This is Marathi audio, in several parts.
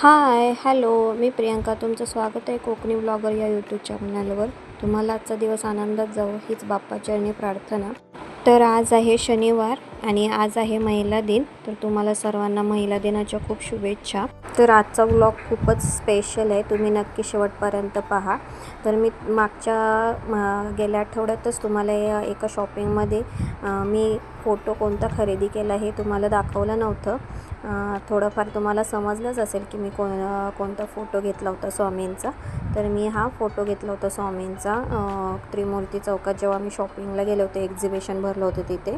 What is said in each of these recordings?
हाय हॅलो मी प्रियंका. तुमचं स्वागत आहे कोकणी ब्लॉगर या यूट्यूब चॅनलवर तुम्हाला आजचा दिवस आनंदात जाऊ हीच बाप्पाचरणी प्रार्थना. तर आज आहे शनिवार आणि आज आहे महिला दिन. तर तुम्हाला सर्वांना महिला दिनाच्या खूप शुभेच्छा. तर आजचा व्लॉग खूपच स्पेशल आहे. तुम्ही नक्की शेवटपर्यंत पहा. तर मी मागच्या गेल्या आठवड्यातच तुम्हाला या एका शॉपिंगमध्ये मी फोटो कोणता खरेदी केला हे तुम्हाला दाखवलं नव्हतं. थोडंफार तुम्हाला समजलंच असेल की मी कोण कोणता फोटो घेतला होता स्वामींचा. तर मी हा फोटो घेतला होता स्वामींचा त्रिमूर्ती चौकात जेव्हा मी शॉपिंगला गेले होते एक्झिबिशन भरलं होतं तिथे.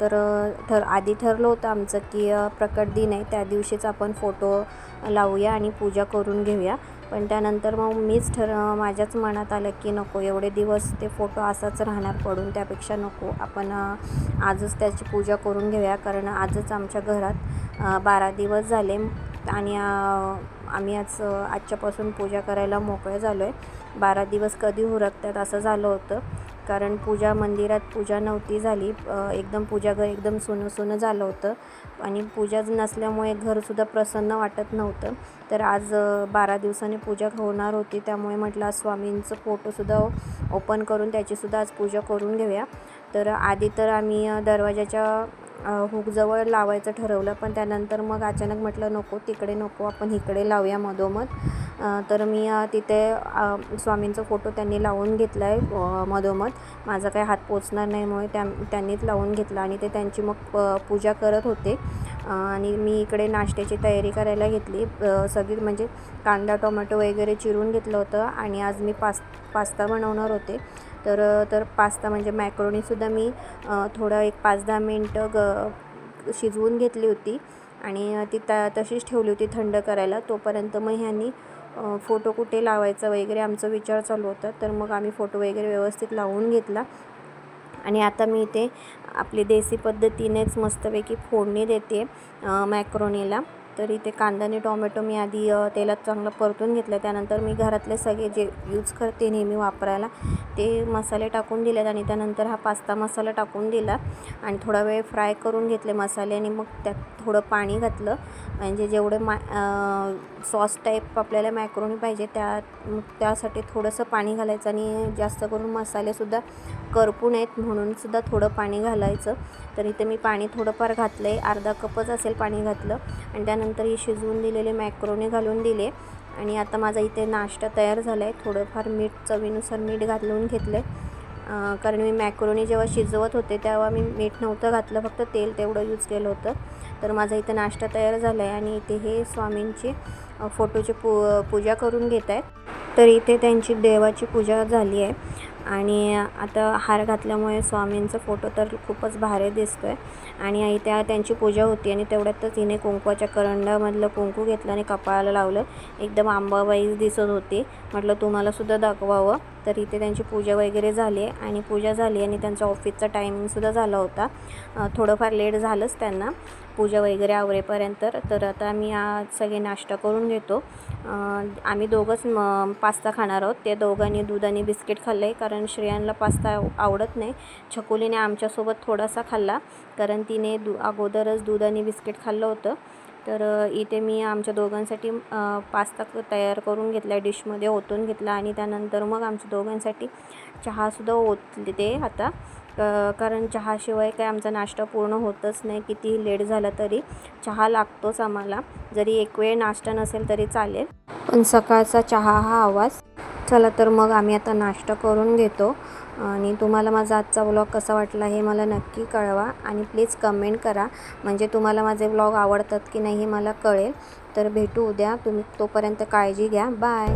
तर ठर आधी ठरलं होतं आमचं की प्रकट दिन आहे त्या दिवशीच आपण फोटो लावूया आणि पूजा करून घेऊया. पण त्यानंतर मग मीच ठर माझ्याच मनात आलं की नको एवढे दिवस ते फोटो असाच राहणार पडून त्यापेक्षा नको. आपण आजच त्याची पूजा करून घेऊया कारण आजच आमच्या घरात बारा दिवस झाले आणि आम्ही आज आजच्यापासून पूजा करायला मोकळे झालो आहे बारा दिवस कधी उरकतात असं झालं होतं. कारण पूजा मंदिरात पूजा नव्हती झाली. एकदम पूजा घर एकदम सुनं सुनं झालं होतं. आणि पूजाच नसल्यामुळे घरसुद्धा प्रसन्न वाटत नव्हतं. तर आज बारा दिवसांनी पूजा होणार होती. त्यामुळे म्हटलं आज स्वामींचं फोटोसुद्धा ओपन करून त्याचीसुद्धा आज पूजा करून घेऊया. तर आधी तर आम्ही दरवाजाच्या हुक जवळ लावायचं ठरवलं पण त्यानंतर मग अचानक म्हटलं नको तिकडे नको आपण इकडे लावूया मधोमध. तर मी तिथे स्वामींचा फोटो त्यांनी लावून घेतला आहे मधोमध. माझा काही हात पोचणार नाहीमुळे त्या त्यांनीच लावून घेतला आणि ते त्यांची मग प- पूजा करत होते. आणि मी इकडे नाश्त्याची तयारी करायला घेतली. सगळी म्हणजे कांदा टोमॅटो वगैरे चिरून घेतलं होतं आणि आज मी पास पास्ता बनवणार होते. तर तर पास्ता म्हणजे मॅक्रोनीसुद्धा मी थोडं एक पाच दहा मिनटं ग शिजवून घेतली होती. आणि ती त तशीच ठेवली होती थंड करायला. तोपर्यंत मग ह्यांनी फोटो कुठे लावायचा वगैरे आमचा विचार चालू होता. तर मग आम्ही फोटो वगैरे व्यवस्थित लावून घेतला. आणि आता मी इथे आपली देसी पद्धतीनेच मस्तपैकी फोडणी देते मॅक्रोनीला तर इथे कांदा आणि टोमॅटो मी आधी तेलात चांगलं परतून घेतलं. त्यानंतर मी घरातले सगळे जे यूज करते नेहमी वापरायला ते मसाले टाकून दिलेत आणि त्यानंतर हा पास्ता मसाला टाकून दिला आणि थोडा वेळ फ्राय करून घेतले मसाले आणि मग त्यात थोडं पाणी घातलं. म्हणजे जेवढं मा सॉस टाईप आपल्याला मॅक्रोनी पाहिजे त्या त्यासाठी थोडंसं पाणी घालायचं आणि जास्त करून मसालेसुद्धा करपू नयेत म्हणूनसुद्धा थोडं पाणी घालायचं. तर इथे मी पाणी थोडंफार घातलं आहे अर्धा कपच असेल पाणी घातलं. आणि त्यानंतर ही शिजवून दिलेले मॅक्रोनी घालून दिले. आणि आता माझा इथे नाश्ता तयार झाला आहे थोडंफार मीठ चवीनुसार मीठ घालून घेतलं आहे कारण मी मॅक्रोनी जेव्हा शिजवत होते तेव्हा मी मीठ नव्हतं घातलं. फक्त तेल तेवढं यूज केलं होतं. तर माझा इथे नाश्ता तयार झाला आहे आणि इथे हे स्वामींची फोटोची पू पूजा करून घेत आहेत तर इथे त्यांची देवाची पूजा झाली आहे. आणि आता हार घातल्यामुळे स्वामींचा फोटो तर खूपच भारी दिसतो आहे आणि त्या त्यांची पूजा होती आणि तेवढ्यातच हिने कुंकवाच्या करंडामधलं कुंकू घेतलं आणि कपाळाला लावलं. एकदम आंबाबाई दिसत होती. म्हटलं तुम्हालासुद्धा दाखवावं. तर इथे त्यांची पूजा वगैरे झाली आहे आणि पूजा झाली आणि त्यांचा ऑफिसचा टायमिंगसुद्धा झाला होता. थोडंफार लेट झालंच त्यांना पूजा वगैरे आवरेपर्यंत. तर आता आम्ही आज सगळे नाश्ता करून घेतो. आम्ही दोघंच म पास्ता खाणार आहोत. त्या दोघांनी दूध आणि बिस्किट खाल्लं आहे कारण कारण श्रेयांला पास्ता आवडत नाही. छकुलीने आमच्यासोबत थोडासा खाल्ला कारण तिने दु अगोदरच दूध आणि बिस्किट खाल्लं होतं. तर इथे मी आमच्या दोघांसाठी पास्ता तयार करून घेतला डिशमध्ये ओतून घेतला आणि त्यानंतर मग आमच्या दोघांसाठी चहासुद्धा ओतते आता. कारण चहाशिवाय काय आमचा नाश्ता पूर्ण होतच नाही कितीही लेट झाला तरी चहा लागतोच आम्हाला. जरी एक वेळ नाश्ता नसेल तरी चालेल. आणि सकाळचा चहा हा आवाज. चला तर मग आम्ही आता नाश्ता करून घेतो. आणि तुम्हाला माझा आजचा व्लॉग कसा वाटला हे मला नक्की कळवा. आणि प्लीज कमेंट करा. म्हणजे तुम्हाला माझे व्लॉग आवडतात की नाही हे मला कळेल. तर भेटू उद्या. तुम्ही तोपर्यंत काळजी घ्या. बाय